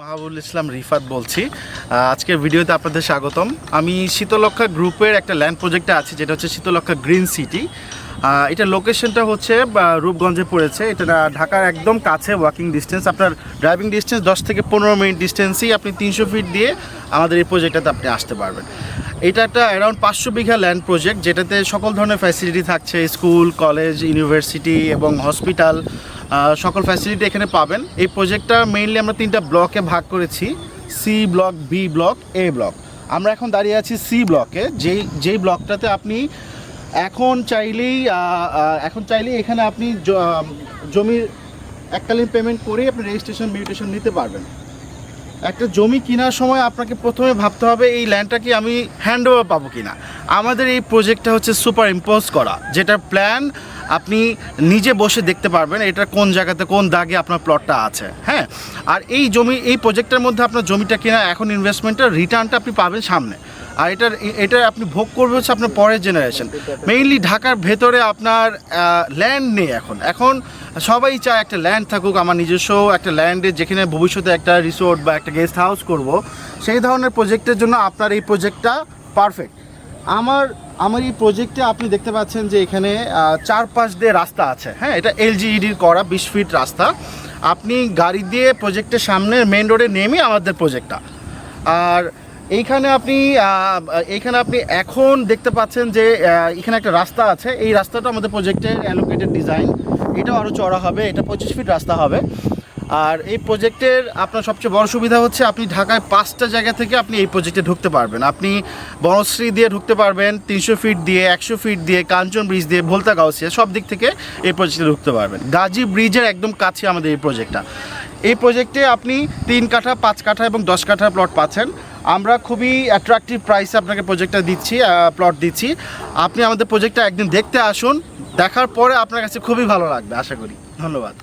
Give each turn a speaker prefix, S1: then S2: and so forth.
S1: মাহবুল ইসলাম রিফাত বলছি। আজকের ভিডিওতে আপনাদের স্বাগতম। আমি শীতলক্ষা গ্রুপের একটা ল্যান্ড প্রজেক্টে আছি, যেটা হচ্ছে শীতলক্ষা গ্রিন সিটি। এটা লোকেশনটা হচ্ছে রূপগঞ্জে পড়েছে। এটা ঢাকার একদম কাছে ওয়াকিং ডিস্টেন্স আপনার ড্রাইভিং ডিস্টেন্স দশ থেকে পনেরো মিনিট ডিস্টেন্সেই আপনি তিনশো ফিট দিয়ে আমাদের এই প্রজেক্টটাতে আপনি আসতে পারবেন। এটা একটা অ্যারাউন্ড পাঁচশো বিঘা ল্যান্ড প্রজেক্ট যেটাতে সকল ধরনের ফ্যাসিলিটি থাকছে। স্কুল কলেজ ইউনিভার্সিটি এবং হসপিটাল সকল ফ্যাসিলিটি এখানে পাবেন। এই প্রজেক্টটা মেইনলি আমরা তিনটা ব্লকে ভাগ করেছি। C block B block A block আমরা এখন দাঁড়িয়ে আছি সি ব্লকে যেই যেই ব্লকটাতে আপনি এখন চাইলেই এখন চাইলেই এখানে আপনি জমির এককালীন পেমেন্ট করেই আপনি রেজিস্ট্রেশন মিউটেশন নিতে পারবেন। একটা জমি কেনার সময় আপনাকে প্রথমে ভাবতে হবে, এই ল্যান্ডটা কি আমি হ্যান্ড ওভার পাবো কিনা? আমাদের এই প্রজেক্টটা হচ্ছে সুপার ইম্পোজ করা, যেটার প্ল্যান আপনি নিজে বসে দেখতে পারবেন এটা কোন জায়গাতে কোন দাগে আপনার প্লটটা আছে হ্যাঁ? আর এই জমি, এই প্রজেক্টের মধ্যে আপনার জমিটা কেনা, এখন ইনভেস্টমেন্টের রিটার্নটা আপনি পাবেন সামনে। আর এটার এটা আপনি ভোগ করবে হচ্ছে আপনার পরের জেনারেশন মেইনলি ঢাকার ভেতরে আপনার ল্যান্ড নেই এখন। এখন সবাই চায় একটা ল্যান্ড থাকুক, আমার নিজস্ব একটা ল্যান্ডে যেখানে ভবিষ্যতে একটা রিসোর্ট বা একটা গেস্ট হাউস করব। সেই ধরনের প্রজেক্টের জন্য আপনার এই প্রজেক্টটা পারফেক্ট আমার আমার এই প্রজেক্টে আপনি দেখতে পাচ্ছেন যে এখানে আহ, চার পাশ দিয়ে রাস্তা আছে। হ্যাঁ এটা এলজিইডির করা বিশ ফিট রাস্তা। আপনি গাড়ি দিয়ে প্রজেক্টের সামনে মেন রোডে নেমে আমাদের প্রজেক্টটা আর এইখানে আপনি এইখানে আপনি এখন দেখতে পাচ্ছেন যে এখানে একটা রাস্তা আছে। এই রাস্তাটা আমাদের প্রজেক্টের অ্যালোকেটেড ডিজাইন এটাও আরও চড়া হবে। এটা পঁচিশ ফিট রাস্তা হবে। আর এই প্রজেক্টের আপনার সবচেয়ে বড় সুবিধা হচ্ছে আপনি ঢাকায় পাঁচটা জায়গা থেকে আপনি এই প্রজেক্টে ঢুকতে পারবেন। আপনি বনশ্রী দিয়ে ঢুকতে পারবেন, তিনশো ফিট দিয়ে, একশো ফিট দিয়ে, কাঞ্চন ব্রিজ দিয়ে, ভোলতা গাউসিয়া, সব দিক থেকে এই প্রজেক্টে ঢুকতে পারবেন। গাজী ব্রিজের একদম কাছে আমাদের এই প্রজেক্টটা। এই প্রজেক্টে আপনি তিন কাঠা, পাঁচ কাঠা এবং দশ কাঠা প্লট পাচ্ছেন। আমরা খুবই অ্যাট্রাকটিভ প্রাইসে আপনাকে প্রজেক্টটা দিচ্ছি প্লট দিচ্ছি। আপনি আমাদের প্রজেক্টটা একদিন দেখতে আসুন, দেখার পরে আপনার কাছে খুবই ভালো লাগবে, আশা করি। ধন্যবাদ।